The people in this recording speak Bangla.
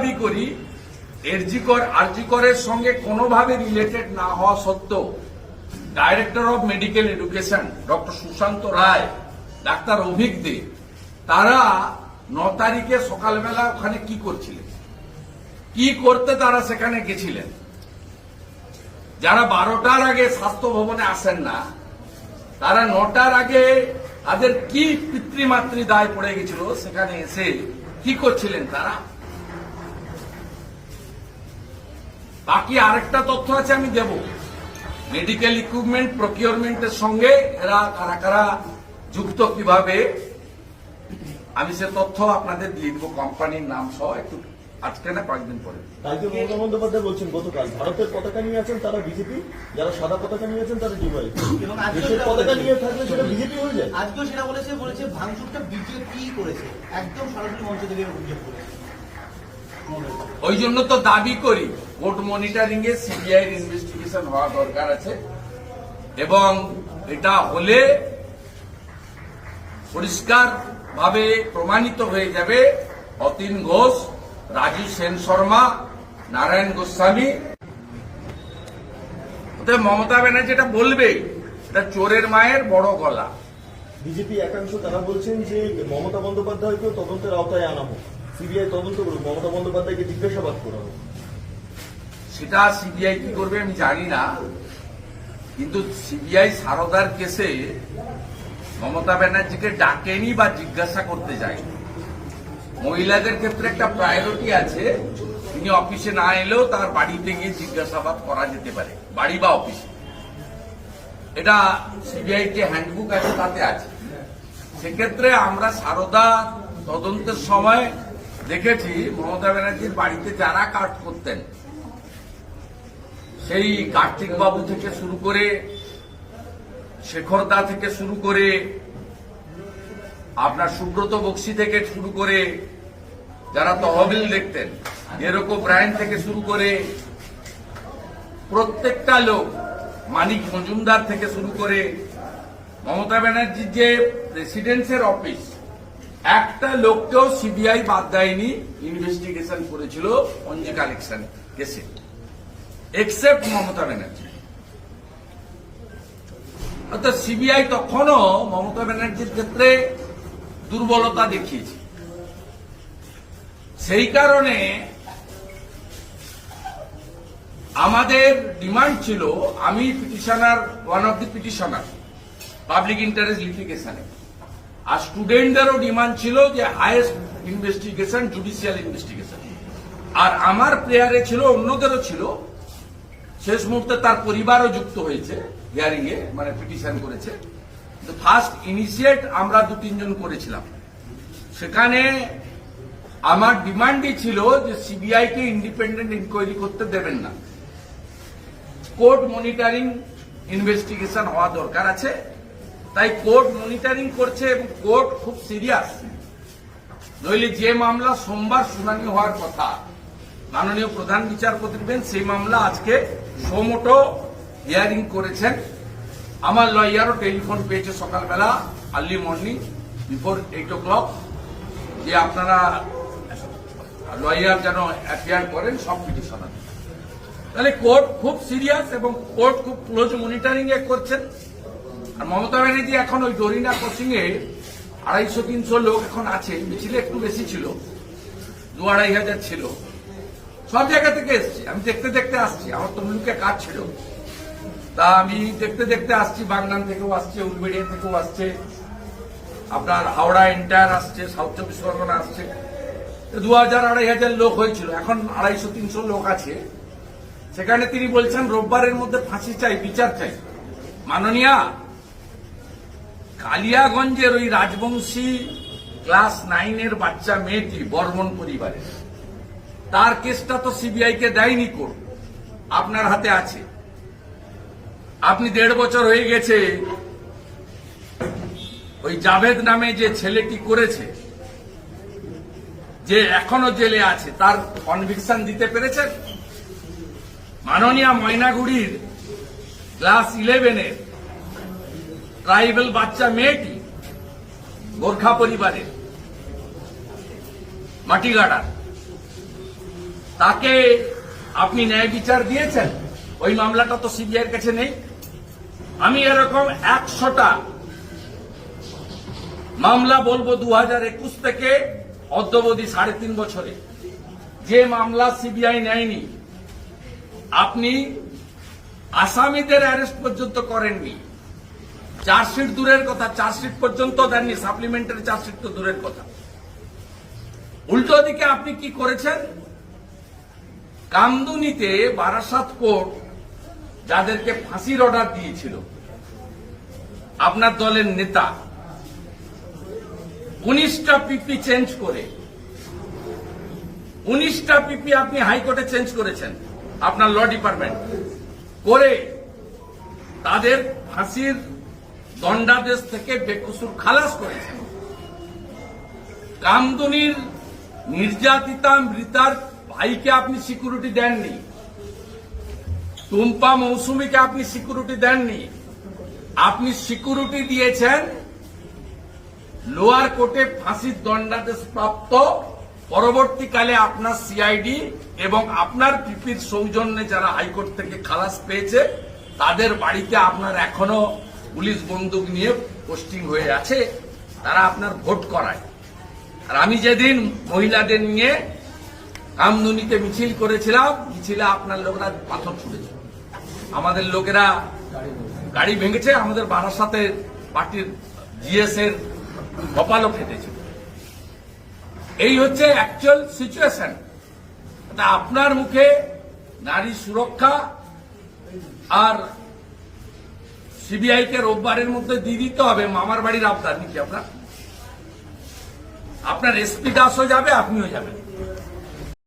দাবি করি, এরজিকর, আরজিকরের সঙ্গে কোনোভাবে রিলেটেড না হওয়া সত্ত্বেও director of medical education doctor Sushanta Ray, doctor Abhik De, তারা ন তারিখে সকালবেলা ওখানে কি করছিলেন? কি করতে তারা সেখানে গেছিলেন? যারা বারোটার আগে স্বাস্থ্য ভবনে আসেন না, তারা নটার আগে তাদের কি পিতৃমাতৃ দায় পড়ে গেছিল সেখানে এসে কি করছিলেন তারা? বাকি আরেকটা তথ্য আছে আমি দেব। মেডিকেল ইকুইপমেন্ট প্রকিউরমেন্টের সঙ্গে এরা কারা কারা যুক্ত কীভাবে আমি সে তথ্য আপনাদের দিয়ে দিব। কোম্পানির নাম সহ একটু আজকে না কয়েকদিন পরে। কালকে মমতা বন্দ্যোপাধ্যায় বলছেন গতকাল ভারতের পতাকা নিয়ে আছেন তারা বিজেপি যারা সাদা পতাকা নিয়ে আছেন তারা ডিওয়াই দেশের পতাকা নিয়ে থাকলে সেটা বিজেপি হয়ে যায়। আজকেও সেটা বলেছে বলেছে ভাঙচুরটা বিজেপি করেছে। একদম সরাসরি মঞ্চ থেকে অভিযোগ করেছে। ওই জন্য তো দাবি করি কোর্ট মনিটরিং এ সিবিআই ইনভেস্টিগেশন হওয়া দরকার আছে। এবং এটা হলে পরিষ্কার ভাবে প্রমাণিত হয়ে যাবে। অতীন ঘোষ, রাজু সেন শর্মা, নারায়ণ গোস্বামী। মমতা ব্যানার্জি এটা বলবে, এটা চোরের মায়ের বড় গলা। বিজেপি একাংশ তারা বলছেন যে মমতা বন্দ্যোপাধ্যায়কেও তদন্তের আওতায় আনা হোক। সিবিআই তদন্ত করুক মমতা বন্দ্যোপাধ্যায়কে জিজ্ঞাসাবাদ করা সেটা সিবিআই কি করবে আমি জানি না, কিন্তু সিবিআই সারদার কেসে মমতা ব্যানার্জিকে ডাকেনি বা জিজ্ঞাসা করতে যায়নি। মহিলাদের ক্ষেত্রে একটা প্রায়োরিটি আছে, তিনি অফিসে না এলেও তার বাড়িতে গিয়ে জিজ্ঞাসাবাদ করা যেতে পারে, বাড়ি বা অফিসে। এটা সিবিআই যে হ্যান্ডবুক আছে তাতে আছে। সেক্ষেত্রে আমরা সারদা তদন্তের সময় দেখেছি মমতা ব্যানার্জির বাড়িতে যারা কাজ করতেন, সেই কার্তিক বাবু থেকে শুরু করে, শেখরদা থেকে শুরু করে, আপনার সুব্রত বক্সি থেকে শুরু করে, যারা তহবিল দেখতেন এরকম ব্রায়ন থেকে শুরু করে, প্রত্যেকটা লোক, মানিক মজুমদার থেকে শুরু করে, মমতা ব্যানার্জির যে প্রেসিডেন্সের অফিস একটা লোককেও সিবিআই বাদ দেয়নি ইনভেস্টিগেশন করেছিল পঞ্জি কালেকশন কেসে এক্সেপ্ট মমতা ব্যানার্জি। অর্থাৎ সিবিআই তখনও মমতা ব্যানার্জির ক্ষেত্রে দুর্বলতা দেখিয়েছে। সেই কারণে আমাদের ডিমান্ড ছিল, আমি petitioner one of the petitioner public interest লিটিগেশনে আর স্টুডেন্টদেরও ডিমান্ড ছিল যে হাইয়েস্ট ইনভেস্টিগেশন জুডিশিয়াল ইনভেস্টিগেশন আর আমার প্রেয়ারে ছিল, অন্যদেরও ছিল। শেষ মুহূর্তে তার পরিবারও যুক্ত হয়েছে হিয়ারিং এ মানে পিটিশন করেছে। ফার্স্ট ইনিশিয়েট আমরা দু, তিনজন করেছিলাম। সেখানে আমার ডিমান্ডই ছিল যে সিবিআই কে ইন্ডিপেন্ডেন্ট ইনকোয়ারি করতে দেবেন না। কোর্ট মনিটরিং ইনভেস্টিগেশন হওয়া দরকার আছে। তাই কোর্ট মনিটরিং করছে এবং কোর্ট খুব সিরিয়াস। নইলে যে মামলা সোমবার শুনানি হওয়ার কথা, মাননীয় প্রধান বিচারপতি বেন সেই মামলা আজকে সোমোটো হিয়ারিং করেছেন। আমার লয়ারও টেলিফোন পেয়েছে সকালবেলা, early morning, before eight o'clock যে আপনারা লয়ার যেন অ্যাপিয়ার করেন, সব পিটিশনার তাহলে কোর্ট খুব সিরিয়াস এবং কোর্ট খুব ক্লোজ মনিটরিং এ করছেন। আর মমতা ব্যানার্জি এখন ওই ডোরিনা কোচিং এ আড়াইশো, তিনশো লোক এখন আছে। মিছিলে একটু বেশি ছিল, দু আড়াই হাজার ছিল। সব জায়গা থেকে এসছি। আমি দেখতে দেখতে আসছি। আমার তমলুকে কাজ ছিল। তা আমি দেখতে দেখতে আসছি, বাগনান থেকেও আসছে, উলবেড়িয়া থেকেও আসছে। আপনার হাওড়া এন্টায়ার আসছে, সাউথ চব্বিশ পরগনা আসছে। দু হাজার আড়াই হাজার লোক হয়েছিল। এখন আড়াইশো, তিনশো লোক আছে। সেখানে তিনি বলছেন, রোববারের মধ্যে ফাঁসি চাই, বিচার চাই। মাননীয়া কালিয়াগঞ্জের ওই রাজবংশী ক্লাস নাইনের বাচ্চা মেয়েটি বর্মন পরিবারের। তার কেসটা তো সিবিআই কে দেয়নি কোর্ট, আপনার হাতে আছে। আপনি দেড় বছর হয়ে গেছে, ওই জাভেদ নামে যে ছেলেটি করেছে, যে এখনও জেলে আছে, তার কনভিকশন দিতে পেরেছেন? মাননীয় ময়নাগুড়ির ক্লাস ইলেভেনের ট্রাইবেল বাচ্চা মেয়েটি গোর্খা পরিবারের মাটিগাড়ার তাকে আপনি ন্যায় বিচার দিয়েছেন? ওই মামলাটা তো সিবিআইয়ের কাছে নেই। আমি এরকম একশোটা মামলা বলব দু হাজার একুশ থেকে অদ্যবধি সাড়ে তিন বছরে। যে মামলা সিবিআই নেয়নি, আপনি আসামিদের অ্যারেস্ট পর্যন্ত করেননি। চার্জশিট দূরের কথা, চার্জশিট পর্যন্ত দেননি সাপ্লিমেন্টারি চার্জশিট তো দূরের কথা। উল্টো দিকে আপনি কি করেছেন? কামদুনিতে বারাসাত কোর্ট যাদেরকে ফাঁসির অর্ডার দিয়েছিল, আপনার দলের নেতা, উনিশটা পিপি চেঞ্জ করে, উনিশটা পিপি আপনি হাইকোর্টে চেঞ্জ করেছেন, আপনার ল ডিপার্টমেন্ট করে তাদের ফাঁসির দণ্ডাদেশ থেকে বেকসুর খালাস করেছেন কামদুনির নির্যাতিতা মৃতার ভাইকে আপনি সিকিউরিটি দেননি। টুম্পা মৌসুমীকে আপনি সিকিউরিটি দেননি। আপনি সিকিউরিটি দিয়েছেন। লোয়ার কোর্টে ফাঁসির দণ্ডাদেশ প্রাপ্ত। পরবর্তীকালে আপনার সিআইডি এবং আপনার পিপির সৌজন্যে যারা হাইকোর্ট থেকে খালাস পেয়েছে, তাদের বাড়িতে আপনার এখনও পুলিশ বন্দুক নিয়ে পোস্টিং হয়ে আছে, তারা আপনার ভোট করায়। আর আমি যেদিন মহিলাদের নিয়ে কামদুনিতে মিছিল করেছিলাম, মিছিলে আপনার লোকরা পাথর ছুড়েছে। আমাদের লোকেরা গাড়ি ভেঙেছে, আমাদের বারাসাতে পার্টির জিএস এর কপালও ফেটেছে। এই হচ্ছে অ্যাকচুয়াল সিচুয়েশন আপনার মুখে নারী সুরক্ষা আর সিবিআই কে রোববারের মধ্যে দিয়ে দিতে হবে, মামার বাড়ির আবদার নাকি আপনার? আপনার এসপি দাসও যাবে, আপনিও যাবেন।